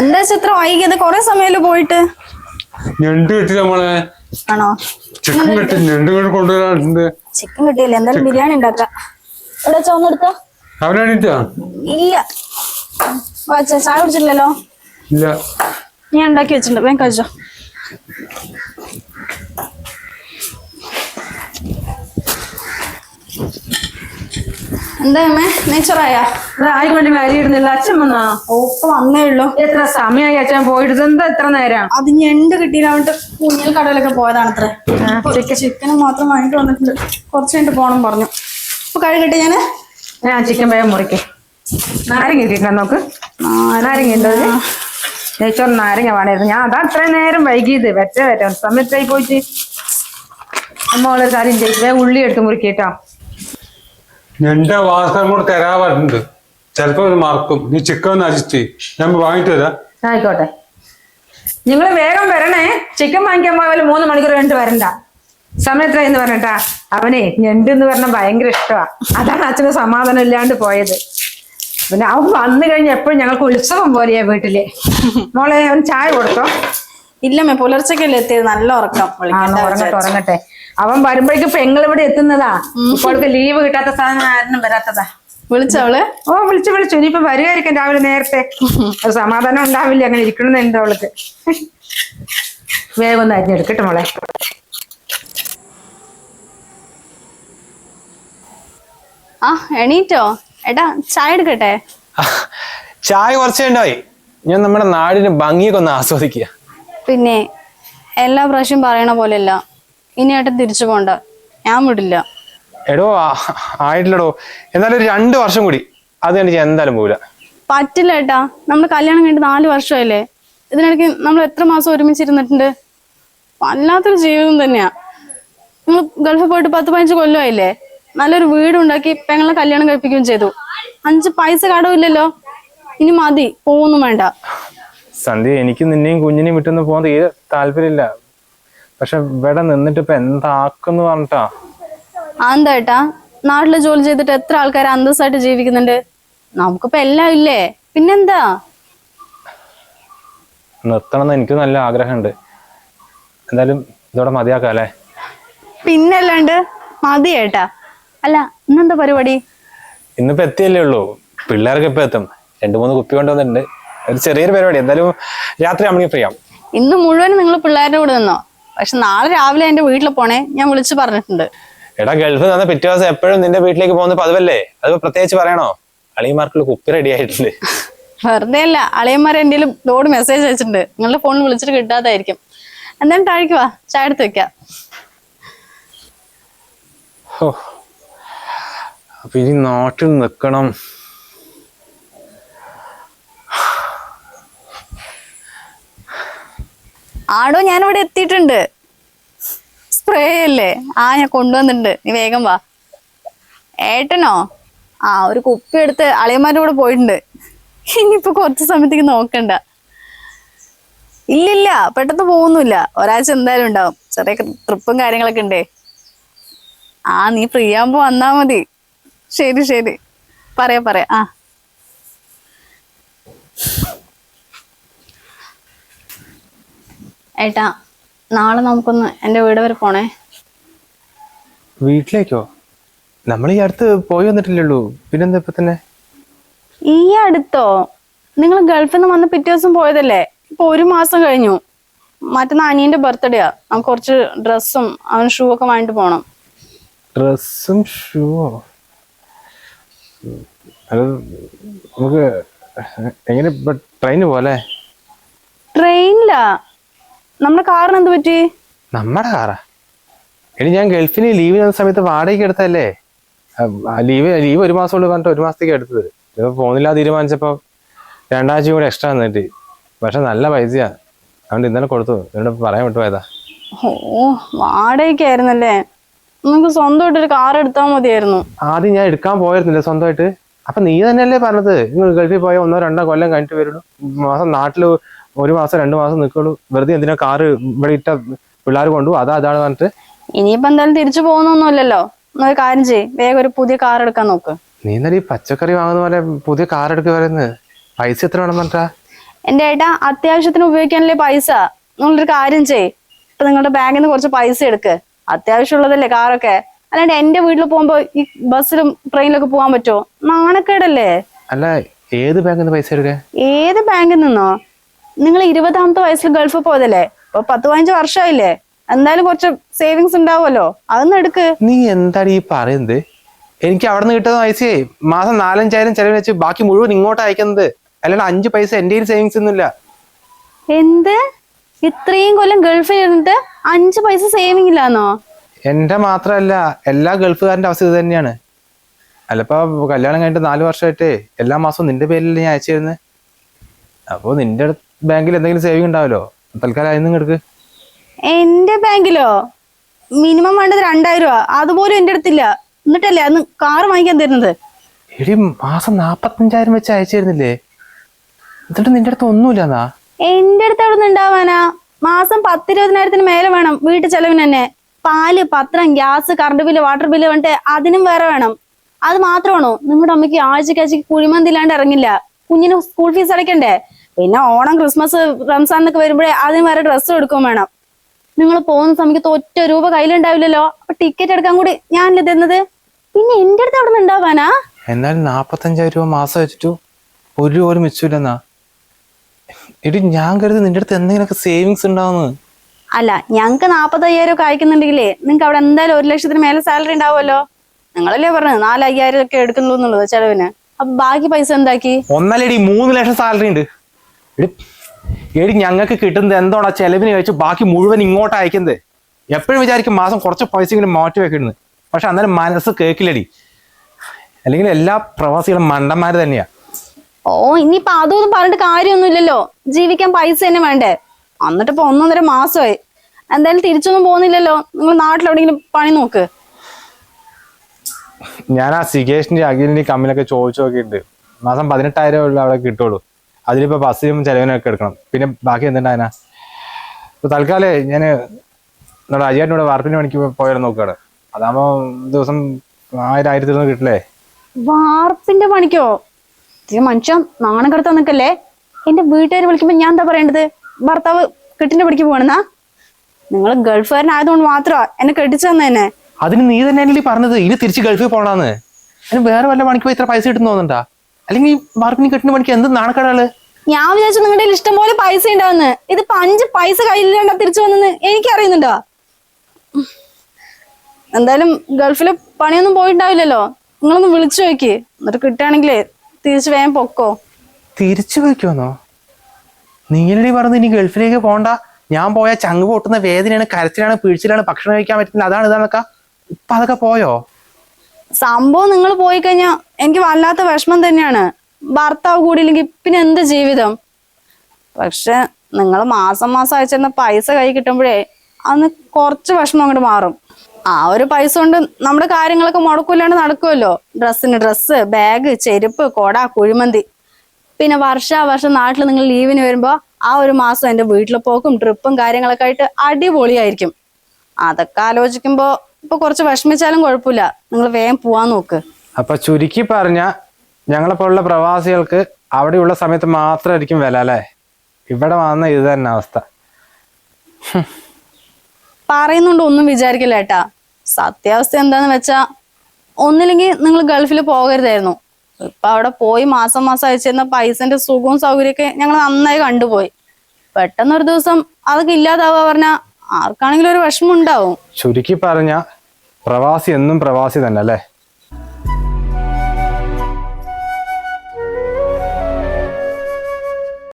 എന്താ ചിത്ര ഇത്ര വൈകിയത്? കൊറേ സമയമല്ലോ പോയിട്ട്? ഞണ്ട് കിട്ടി നമ്മളെ ആണോ? ചിക്കൻ കിട്ടി ഞണ്ട് കൊണ്ടുവരാറുണ്ട്. ചിക്കൻ കിട്ടിയില്ല. എന്തായാലും ബിരിയാണി ഉണ്ടാക്കാം. ഇവിടെ വെച്ചാ ഒന്നെടുത്തോ അവനാണിട്ടാ ഇല്ല. വാച്ച ചായ കുടിച്ചില്ലല്ലോ ഇല്ല. ഞാൻ ഉണ്ടാക്കി വെച്ചിട്ടുണ്ട്. വേഗം കഴിച്ചോ. എന്താ അമ്മേ? നെയ്ച്ചോറായ? ആയിക്കൊണ്ട് കാര്യമിടുന്നില്ല അച്ഛൻ വന്നാ? ഓപ്പ് വന്നേ ഉള്ളൂ. എത്ര സമയമായി അച്ഛൻ പോയിട്ട് എന്താ എത്ര നേരം? അത് ഞണ്ട് കിട്ടിയില്ല. അവിടെ കുഞ്ഞിൽ കടയിലൊക്കെ പോയതാണ് അത്ര ചിക്കനും മാത്രം വാങ്ങിട്ട് വന്നിട്ടുണ്ട്. കുറച്ച് കഴിഞ്ഞിട്ട് പോണം പറഞ്ഞു. അപ്പൊ കഴുകട്ടെ ഞാൻ? ഞാൻ ചിക്കൻ വേഗം മുറിക്കേ. നാരങ്ങ കിട്ടിയിട്ടുണ്ടോ നോക്ക്? നാരങ്ങ. ഉണ്ടോ? നെയ്ച്ചോറ് നാരങ്ങ വേണമായിരുന്നു. ഞാൻ അതാ അത്രയും നേരം വൈകിയത്. വെറ്റ വെറ്റ സമയത്തായി പോയിട്ട്. അമ്മ ഉള്ളൊരു കാര്യം ചെയ്തു ഉള്ളി എടുത്ത് മുറിക്കേട്ടോ ഞണ്ട് വാസം കൂടെ തരാ പറഞ്ഞിട്ടുണ്ട്. ചിലപ്പോ മറക്കും. നീ ചിക്കൻ ഒന്ന് ചെയ്യും. ഞാൻ വാങ്ങിട്ട് തരാം ആയിക്കോട്ടെ. നിങ്ങൾ വേഗം വരണേ. ചിക്കൻ വാങ്ങിക്കാൻ പോയാലും മൂന്ന് മണിക്കൂർ കഴിഞ്ഞിട്ട് വരണ്ട. സമയത്ര എന്ന് പറഞ്ഞട്ടാ അവനെ ഞണ്ട് എന്ന് പറഞ്ഞ ഭയങ്കര ഇഷ്ടമാ അതാണ് അച്ഛന് സമാധാനം ഇല്ലാണ്ട് പോയത്. പിന്നെ അവൻ വന്നു കഴിഞ്ഞ എപ്പോഴും ഞങ്ങൾക്ക് ഉത്സവം പോലെയാ വീട്ടിൽ. മോളെ അവൻ ചായ കൊടുത്തോ? ഇല്ലമ്മേ പുലർച്ചക്കല്ലേ എത്തിയത്. നല്ല ഉറക്കം. വിളിക്കണ്ട ഉറങ്ങട്ടെ ഉറങ്ങട്ടെ. അവൻ വരുമ്പോഴേക്കും പെങ്ങൾ ഇവിടെ എത്തുന്നതാ. ഇപ്പോഴത്തെ ലീവ് കിട്ടാത്ത സാധനം ആരും വരാത്തതാ. വിളിച്ചവൾ ഓ വിളിച്ചു വിളിച്ചു. ഇനിയിപ്പോ വരുമായിരിക്കും രാവിലെ നേരത്തെ. ഒരു സമാധാനം ഉണ്ടാവില്ല അങ്ങനെ ഇരിക്കണമെന്നുണ്ട് അവൾക്ക്. വേഗം ഒന്ന് അരിഞ്ഞെടുക്കട്ടെ മോളെ. ആ എണീറ്റോ? എടാ ചായ എടുക്കട്ടെ? ചായ കുറച്ച് ഉണ്ടായി ഞാൻ നമ്മുടെ നാടിന് ഭംഗിയൊക്കെ ഒന്ന് ആസ്വദിക്കുക. പിന്നെ എല്ലാ പ്രാവശ്യം പറയണ പോലെയല്ല. ഇനി ഏട്ടൻ തിരിച്ചു പോണ്ട. ഞാൻ വിടില്ല. എടോ ആ- ആയിട്ടില്ലടോ. എന്നാലും ഒരു രണ്ട് വർഷം കൂടി. അത് കഴിഞ്ഞ് ഞാൻ എന്തായാലും പോവില്ല. പറ്റില്ല ഏട്ടാ. നമ്മൾ കല്യാണം കഴിഞ്ഞിട്ട് നാല് വർഷമായില്ലേ? ഇതിനിടയ്ക്ക് നമ്മൾ എത്ര മാസം ഒരുമിച്ചിരുന്നിട്ടുണ്ട്? വല്ലാത്തൊരു ജീവിതം തന്നെയാ. നിങ്ങൾ ഗൾഫിൽ പോയിട്ട് പത്ത് പതിനഞ്ച് കൊല്ലമായില്ലേ? നല്ലൊരു വീടുണ്ടാക്കി പെങ്ങളെ കല്യാണം കഴിപ്പിക്കുകയും ചെയ്തു. അഞ്ച് പൈസ കടവില്ലല്ലോ ഇനി മതി. പോവൊന്നും വേണ്ട. സന്ധ്യ എനിക്ക് നിന്നെയും കുഞ്ഞിനെയും വിട്ടൊന്നും പോകാൻ തീരെ താല്പര്യമില്ല. പക്ഷെ ഇവിടെ നിന്നിട്ട് ഇപ്പൊ എന്താക്കുന്നു പറഞ്ഞിട്ടാ? അതെന്താ ഏട്ടാ? നാട്ടിൽ ജോലി ചെയ്തിട്ട് എത്ര ആൾക്കാർ അന്തസ്സായിട്ട് ജീവിക്കുന്നുണ്ട്? നമുക്കിപ്പോ എല്ലാം ഇല്ലേ? പിന്നെന്താ? നിർത്തണം എന്ന് എനിക്ക് നല്ല ആഗ്രഹമുണ്ട്. എന്തായാലും ഇതോടെ മതിയാക്കാം അല്ലേ? പിന്നല്ലാണ്ട് മതിയേട്ടാ അല്ല ഇന്നെന്താ പരിപാടി? ഇന്നിപ്പോ എത്തിയല്ലേ ഉള്ളൂ. പിള്ളേർക്ക് ഇപ്പൊ എത്തും. രണ്ടു മൂന്ന് കുപ്പി കൊണ്ടുവന്നിട്ടുണ്ട്. ഒരു ചെറിയൊരു പരിപാടി. എന്തായാലും രാത്രി ആവുമ്പോൾ ഫ്രീ ആവും. ഇന്ന് മുഴുവൻ നിങ്ങൾ പിള്ളേരുടെ കൂടെ നിന്നോ? പക്ഷെ നാളെ രാവിലെ എന്റെ വീട്ടിൽ പോണേ ഞാൻ വിളിച്ചു പറഞ്ഞിട്ടുണ്ട്. എടാ ഗൾഫ് നിന്ന് പിറ്റേ ദിവസം എപ്പോഴും നിന്റെ വീട്ടിലേക്ക് പോകുന്ന പതിവല്ലേ? അത് പ്രത്യേകിച്ച് പറയണോ? അളിയന്മാർക്കുള്ള കുപ്പി റെഡി ആയിട്ടുണ്ട്. വെറുതെ അല്ല അളിയന്മാരെ എന്തെങ്കിലും ലോഡ് മെസ്സേജ് അയച്ചിട്ടുണ്ട്. നിങ്ങളുടെ ഫോണിൽ വിളിച്ചിട്ട് കിട്ടാതായിരിക്കും. എന്തായാലും താഴേക്ക് വാ ചായ എടുത്ത് വെക്കാം. അപ്പൊ ഇനി നാട്ടിൽ നിൽക്കണം. ആടോ ഞാൻ ഇവിടെ എത്തിയിട്ടുണ്ട്. സ്പ്രേ അല്ലേ? ആ ഞാൻ കൊണ്ടുവന്നിട്ടുണ്ട്. നീ വേഗം വാ. ഏട്ടനോ? ആ ഒരു കുപ്പി എടുത്ത് അളിയന്മാരുടെ കൂടെ പോയിട്ടുണ്ട്. ഇനിയിപ്പോ കുറച്ച് സമയത്തേക്ക് നോക്കണ്ട. ഇല്ലില്ല പെട്ടെന്ന് പോകുന്നില്ല ഒരാഴ്ച എന്തായാലും ഉണ്ടാവും. ചെറിയ ട്രിപ്പും കാര്യങ്ങളൊക്കെ ഉണ്ടേ. ആ നീ ഫ്രീ ആകുമ്പോ വന്നാ മതി. ശരി ശരി. പറയാ പറയാ. ആ. ഏട്ടാ നാളെ നമുക്കൊന്ന് എന്റെ വീട് വരെ പോണേ. വീട്ടിലേക്കോ? നമ്മൾ ഈ അടുത്ത് പോയി വന്നിട്ടില്ലല്ലോ. പിന്നെന്താ ഇപ്പൊ തന്നെ? ഈ അടുത്തോ? നിങ്ങൾ ഗൾഫിൽ നിന്ന് വന്ന് പിറ്റേ ദിവസം പോയതല്ലേ? ഇപ്പൊ ഒരു മാസം കഴിഞ്ഞു. മറ്റന്നാ അനിയന്റെ ബർത്ത്ഡേയാ നമുക്ക് കുറച്ച് ഡ്രസ്സും അവൻ ഷൂ ഒക്കെ വാങ്ങിട്ട് പോണം. ഡ്രസ്സും ഷൂവോ അത് നമുക്ക് എങ്ങനെ ട്രെയിന് പോലെ ട്രെയിനിലാ. നമ്മുടെ കാറിന് എന്ത് പറ്റി? നമ്മുടെ കാറാ. ഇനി ഞാൻ ഗൾഫിന് ലീവ് ചെയ്യുന്ന സമയത്ത് വാടകയ്ക്ക് എടുത്തല്ലേ ലീവ് ലീവ് ഒരു മാസം കൊണ്ട് പറഞ്ഞിട്ട് ഒരു മാസത്തേക്ക് എടുത്തത്. ഇപ്പൊ പോകുന്നില്ല തീരുമാനിച്ചപ്പോ രണ്ടാഴ്ച കൂടെ എക്സ്ട്രാ തന്നിട്ട്. പക്ഷെ നല്ല പൈസയാ. അതുകൊണ്ട് ഇന്നലെ കൊടുത്തു. എന്നോട് പറയാൻ വിട്ടുപോയതാ. ഓ വാടകയ്ക്കായിരുന്നല്ലേ? നമുക്ക് സ്വന്തമായിട്ടൊരു കാർ എടുത്താൽ മതിയായിരുന്നു. ആദ്യം ഞാൻ എടുക്കാൻ പോയിരുന്നില്ല സ്വന്തമായിട്ട്. അപ്പൊ നീ തന്നെയല്ലേ പറഞ്ഞത്? നിങ്ങൾ ഗൾഫിൽ പോയ ഒന്നോ രണ്ടോ കൊല്ലം കഴിഞ്ഞിട്ട് വരുള്ളൂ. മാസം നാട്ടിൽ ഒരു മാസം രണ്ട് മാസം നിൽക്കുള്ളൂ വെറുതെ എന്തിനാ കാറ് ഇവിടെ ഇട്ട പിള്ളേർ കൊണ്ടുപോകും? അതാ അതാണ് പറഞ്ഞിട്ട് ഇനിയിപ്പോ എന്തായാലും തിരിച്ചു പോകുന്നൊന്നുമില്ലല്ലോ. ഒരു കാര്യം ചെയ്യ്. വേഗം ഒരു പുതിയ കാർ എടുക്കാൻ നോക്ക്. നീ ഇന്നലെ ഈ പച്ചക്കറി വാങ്ങുന്ന പോലെ പുതിയ കാർ എടുക്കുക പറയുന്നത്? പൈസ എത്ര വേണം പറഞ്ഞാ എന്റെ ഏട്ടാ അത്യാവശ്യത്തിന് ഉപയോഗിക്കാനല്ലേ പൈസ. നിങ്ങളൊരു കാര്യം ചെയ് ഇപ്പൊ നിങ്ങളുടെ ബാങ്കിൽ നിന്ന് കുറച്ച് പൈസ എടുക്ക്. അത്യാവശ്യമുള്ളതല്ലേ കാറൊക്കെ അല്ലാണ്ട് എന്റെ വീട്ടിൽ പോകുമ്പോ ഈ ബസ്സിലും ട്രെയിനിലൊക്കെ പോകാൻ പറ്റുമോ? നാണക്കേടല്ലേ? അല്ല ഏത് ബാങ്കിൽ നിന്ന് പൈസ എടുക്കാൻ ഏത് ബാങ്കിൽ നിന്നോ? നിങ്ങൾ ഇരുപതാമത്തെ വയസ്സിൽ ഗൾഫ് പോയതല്ലേ? ഇപ്പൊ പത്ത് പതിനഞ്ച് വർഷമായില്ലേ? എന്തായാലും കുറച്ച് സേവിങ്സ് ഉണ്ടാവുമല്ലോ? അതൊന്നും എടുക്ക്. നീ എന്താണ് ഈ പറയുന്നത്? എനിക്ക് അവിടെ നിന്ന് കിട്ടുന്ന പൈസയെ മാസം നാലഞ്ചായിരം ചെലവ് വെച്ച് ബാക്കി മുഴുവൻ ഇങ്ങോട്ട് അയക്കുന്നത്. അല്ലാണ്ട് അഞ്ച് പൈസ എന്റെ സേവിങ്സ് ഒന്നുമില്ല. എന്ത്? ഇത്രയും കൊല്ലം ഗൾഫിൽ ഇരുന്നിട്ട് അഞ്ച് പൈസ സേവിങ് ഇല്ലാന്നോ? എന്റെ മാത്രമല്ല എല്ലാ ഗൾഫുകാരന്റെ അവസ്ഥ ഇത് തന്നെയാണ്. അല്ലപ്പോ കല്യാണം കഴിഞ്ഞിട്ട് നാല് വർഷമായിട്ടേ എല്ലാ മാസവും നിന്റെ പേരിൽ ഞാൻ അയച്ചു തരുന്നത് അപ്പോ നിന്റെ ബാങ്കിൽ എന്തെങ്കിലും സേവിംഗ് ഉണ്ടാവല്ലോ? തൽക്കാലം അതിൽ എടുക്ക്. എന്റെ ബാങ്കിലോ? മിനിമം വേണ്ടത് രണ്ടായിരം രൂപ. അതുപോലും എന്റെ അടുത്തില്ല. എന്നിട്ടല്ലേ അന്ന് കാറ് വാങ്ങിക്കാൻ തരുന്നത്? എടി മാസം നാപ്പത്തഞ്ചായിരം വെച്ച് അയച്ചു തരുന്നില്ലേ എന്നിട്ട് നിന്റെ അടുത്ത് ഒന്നുമില്ലെന്നാ എന്റെ അടുത്ത് അവിടെ ഉണ്ടാവാനാ? മാസം പത്തിരുപതിനായിരത്തിന് മേലെ വേണം വീട്ടു ചെലവിന് തന്നെ. പാൽ പത്രം gas current bill water bill പറഞ്ഞിട്ട് അതിനും വേറെ വേണം. അത് മാത്രമാണോ? നിങ്ങളുടെ അമ്മയ്ക്ക് ആഴ്ചക്കാഴ്ചക്ക് കുഴിമന്തില്ലാണ്ട് കുഴിമന്തി ഇറങ്ങില്ല. കുഞ്ഞിന് സ്കൂൾ ഫീസ് അടയ്ക്കണ്ടേ? പിന്നെ ഓണം ക്രിസ്മസ് റംസാൻ എന്നൊക്കെ വരുമ്പോഴേ ആദ്യം വേറെ ഡ്രസ്സ് എടുക്കും വേണം. നിങ്ങൾ പോകുന്ന സമയത്ത് ഒറ്റ രൂപ കയ്യിലുണ്ടാവില്ലല്ലോ. അപ്പൊ ടിക്കറ്റ് എടുക്കാൻ കൂടി ഞാനല്ലേ തരുന്നത് പിന്നെ എന്റെ അടുത്ത് അവിടെ നിന്ന് ഉണ്ടാവാനാ എന്നാൽ നാപ്പത്തഞ്ചായിരം രൂപ മാസം വെച്ചിട്ടു ഒരു രൂപ പോലും മിച്ചമില്ലെന്നാ എടി ഞാൻ കരുതി നിന്റെ അടുത്ത് എന്തെങ്കിലുമൊക്കെ സേവിങ്സ് ഉണ്ടാവുന്നത് അല്ല ഞങ്ങക്ക് നാപ്പത്തയ്യായിരം ഒക്കെ അയക്കുന്നുണ്ടെങ്കിലേ നിങ്ങൾക്ക് അവിടെ എന്തായാലും ഒരു ലക്ഷത്തിന് മേലെ സാലറി ഉണ്ടാവുമല്ലോ. നിങ്ങളല്ലേ പറഞ്ഞത് നാലയ്യായിരം ഒക്കെ എടുക്കുന്നുള്ളൂ എന്നുള്ളത് ചെലവിന്. അപ്പൊ ബാക്കി പൈസ എന്താക്കി? ഒന്നല്ലടി മൂന്ന് ലക്ഷം സാലറി ഉണ്ട്. എടി ഞങ്ങൾക്ക് കിട്ടുന്നത് എന്തോടാ ചെലവിന് കഴിച്ച് ബാക്കി മുഴുവൻ ഇങ്ങോട്ട് അയക്കുന്നത്. എപ്പോഴും വിചാരിക്കും മാസം കുറച്ച് പൈസ ഇങ്ങനെ മാറ്റി വെക്കുന്നത് പക്ഷെ അന്നേരം മനസ്സ് കേൾക്കില്ലടി. അല്ലെങ്കിൽ എല്ലാ പ്രവാസികളും മണ്ടന്മാർ തന്നെയാ. ഓ ഇനിയിപ്പൊ അതൊന്നും പറഞ്ഞിട്ട് കാര്യമൊന്നുമില്ലല്ലോ. ജീവിക്കാൻ പൈസ തന്നെ വേണ്ടേ? എന്നിട്ട് ഇപ്പൊ ഒന്നൊന്നര മാസമായി. എന്തായാലും തിരിച്ചൊന്നും പോകുന്നില്ലല്ലോ. നിങ്ങൾ നാട്ടിലെവിടെങ്കിലും പണി നോക്ക്. ഞാൻ ആ സിഗേഷിന്റെ അഖിലിന്റെ കമ്മിലൊക്കെ ചോദിച്ചു നോക്കിയിട്ടുണ്ട്. മാസം പതിനെട്ടായിരം ഉള്ള അവിടെ കിട്ടുള്ളൂ. അതിലിപ്പോ ബസ്സിനും ചെലവിനൊക്കെ എടുക്കണം. പിന്നെ ബാക്കി എന്തുണ്ടായനാ ഇപ്പൊ തൽക്കാലേ ഞാൻ നമ്മുടെ അജിയാട്ടിനോട് വാർപ്പിന് പണിക്ക് പോയാലും നോക്കുകയാണ് അതാകുമ്പോ ദിവസം ആയിരം ആയിരത്തി ഇരുന്നൂറ് കിട്ടില്ലേ? വാർപ്പിന്റെ പണിക്കോ? മനുഷ്യൻ നാണം കടത്താൻ നിക്കല്ലേ എന്റെ വീട്ടുകാർ വിളിക്കുമ്പോ ഞാൻ എന്താ പറയേണ്ടത്? ഭർത്താവ് കെട്ടിന്റെ പിടിക്ക് പോകണെന്നാ നിങ്ങൾ ഗൾഫുകാരനായതുകൊണ്ട് മാത്രമാ എന്നെ കെട്ടിച്ചു തന്നെ അതിന് നീ തന്നെ പറഞ്ഞത്? ഇനി തിരിച്ച് ഗൾഫിൽ പോകണമെന്ന് അതിന് വേറെ വല്ല പണിക്ക് പോയി ഇത്ര പൈസ കിട്ടുന്നു തോന്നുന്നുണ്ടാ? അല്ലെങ്കിൽ ബാർഗനിങ് കിട്ടുന്ന പണിക്ക് എന്ത് നാണക്കേടാൾ ഞാൻ വിചാരിച്ചു നിങ്ങളുടെ ഇഷ്ടം പോലെ പൈസ ഉണ്ടാവുന്ന ഇത് അഞ്ച് പൈസ കയ്യിലാണ്ട തിരിച്ചു വന്നെന്ന് എനിക്ക് അറിയുന്നുണ്ടോ എന്തായാലും ഗൾഫിൽ പണിയൊന്നും പോയിട്ടുണ്ടാവില്ലല്ലോ. നിങ്ങളൊന്ന് വിളിച്ചു നോക്കി. എന്നിട്ട് കിട്ടുകയാണെങ്കിലേ തിരിച്ചു വേഗം പൊക്കോ. തിരിച്ചു പോയിക്കോന്നോ? നീലടി പറഞ്ഞു ഇനി ഗൾഫിലേക്ക് പോണ്ട. ഞാൻ പോയാൽ ചങ്ങ് പൊട്ടുന്ന വേദനയാണ് കരച്ചിലാണ് പിഴിച്ചിലാണ് ഭക്ഷണം കഴിക്കാൻ പറ്റുന്നത് അതാണ് ഇതാണൊക്കെ ഇപ്പൊ അതൊക്കെ പോയോ? സംഭവം നിങ്ങൾ പോയി കഴിഞ്ഞാൽ എനിക്ക് വല്ലാത്ത വിഷമം തന്നെയാണ്. ഭർത്താവ് കൂടിയില്ലെങ്കിൽ പിന്നെ എന്ത് ജീവിതം? പക്ഷെ നിങ്ങൾ മാസം മാസം അയച്ചിരുന്ന പൈസ കൈ കിട്ടുമ്പോഴേ അന്ന് കുറച്ച് വിഷമം അങ്ങോട്ട് മാറും. ആ ഒരു പൈസ കൊണ്ട് നമ്മുടെ കാര്യങ്ങളൊക്കെ മുടക്കൂല്ലാണ്ട് നടക്കുമല്ലോ ഡ്രസ്സിന് ഡ്രസ്സ് ബാഗ് ചെരുപ്പ് കൊട കുഴിമന്തി. പിന്നെ വർഷാവർഷം നാട്ടിൽ നിങ്ങൾ ലീവിന് വരുമ്പോ ആ ഒരു മാസം എന്റെ വീട്ടിൽ പോക്കും ട്രിപ്പും കാര്യങ്ങളൊക്കെ ആയിട്ട് അടിപൊളിയായിരിക്കും. അതൊക്കെ ആലോചിക്കുമ്പോ ഇപ്പൊ കുറച്ച് വിഷമിച്ചാലും കുഴപ്പമില്ല. നിങ്ങൾ വേഗം പോവാൻ നോക്ക്. അപ്പൊ ചുരുക്കി പറഞ്ഞ ഞങ്ങളെ പോലുള്ള പ്രവാസികൾക്ക് അവിടെയുള്ള സമയത്ത് മാത്രമായിരിക്കും വില അല്ലേ? ഇവിടെ വന്ന ഇത് തന്നെ അവസ്ഥ. പറയുന്നുണ്ട് ഒന്നും വിചാരിക്കില്ല ഏട്ടാ. സത്യാവസ്ഥ എന്താന്ന് വെച്ചാ ഒന്നില്ലെങ്കിൽ നിങ്ങൾ ഗൾഫിൽ പോകരുതായിരുന്നു. ഇപ്പൊ അവിടെ പോയി മാസം മാസം അയച്ചിരുന്ന പൈസന്റെ സുഖവും സൗകര്യമൊക്കെ ഞങ്ങൾ നന്നായി കണ്ടുപോയി. പെട്ടെന്ന് ഒരു ദിവസം അതൊക്കെ ഇല്ലാതാവുക പറഞ്ഞാ ആർക്കാണെങ്കിലും ഒരു വിഷമം ഉണ്ടാവും. ചുരുക്കി പറഞ്ഞ പ്രവാസി എന്നും പ്രവാസി തന്നെ അല്ലേ